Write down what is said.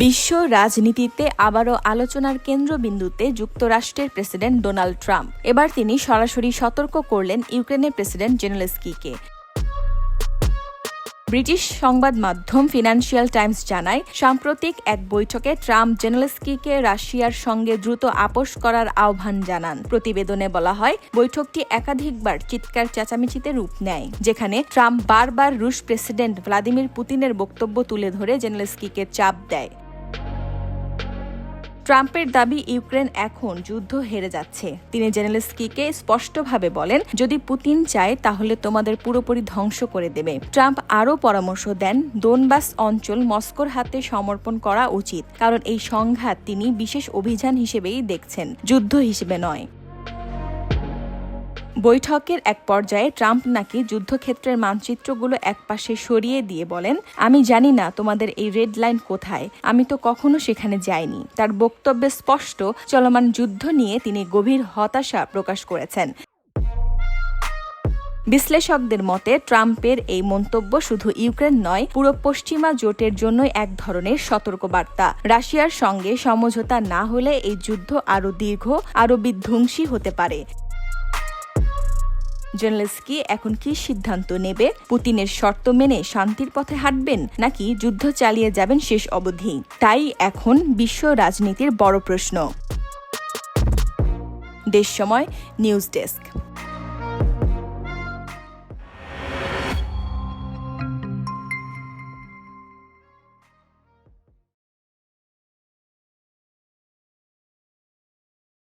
বিশ্ব রাজনীতিতে আবারও আলোচনার কেন্দ্রবিন্দুতে যুক্তরাষ্ট্রের প্রেসিডেন্ট ডোনাল্ড ট্রাম্প। এবার তিনি সরাসরি সতর্ক করলেন ইউক্রেনের প্রেসিডেন্ট জেনেলেস্কিকে। ব্রিটিশ সংবাদ মাধ্যম ফিনান্সিয়াল টাইমস জানায়, সাম্প্রতিক এক বৈঠকে ট্রাম্প জেনেলেস্কিকে রাশিয়ার সঙ্গে দ্রুত আপোষ করার আহ্বান জানান। প্রতিবেদনে বলা হয়, বৈঠকটি একাধিকবার চিৎকার চেঁচামেচিতে রূপ নেয়, যেখানে ট্রাম্প বারবার রুশ প্রেসিডেন্ট ভ্লাদিমির পুতিনের বক্তব্য তুলে ধরে জেনেলেস্কিকে চাপ দেয়। ট্রাম্পের দাবি ইউক্রেন এখন যুদ্ধ হেরে যাচ্ছে। তিনি জেনালিস্কিকে স্পষ্টভাবে বলেন, যদি পুতিন চায়, তাহলে তোমাদের পুরোপুরি ধ্বংস করে দেবে। ট্রাম্প আরও পরামর্শ দেন, দোনবাস অঞ্চল মস্কোর হাতে সমর্পণ করা উচিত, কারণ এই সংঘাত তিনি বিশেষ অভিযান হিসেবেই দেখছেন, যুদ্ধ হিসেবে নয়। বৈঠকের এক পর্যায়ে ট্রাম্প নাকি যুদ্ধক্ষেত্রের মানচিত্রগুলো একপাশে সরিয়ে দিয়ে বলেন, আমি জানি না তোমাদের এই রেড লাইন কোথায়, আমি তো কখনো সেখানে যাইনি। তার বক্তব্যে স্পষ্ট চলমান যুদ্ধ নিয়ে তিনি গভীর হতাশা প্রকাশ করেছেন। বিশ্লেষকদের মতে, ট্রাম্পের এই মন্তব্য শুধু ইউক্রেন নয়, পুরো পশ্চিমা জোটের জন্যই এক ধরনের সতর্কবার্তা। রাশিয়ার সঙ্গে সমঝোতা না হলে এই যুদ্ধ আরও দীর্ঘ, আরও বিধ্বংসী হতে পারে। জেনেলেস্কি এখন কি সিদ্ধান্ত নেবে? পুতিনের শর্ত মেনে শান্তির পথে হাঁটবেন নাকি যুদ্ধ চালিয়ে যাবেন শেষ অবধি? তাই এখন বিশ্ব রাজনীতির বড় প্রশ্ন। দেশ সময়, নিউজ ডেস্ক।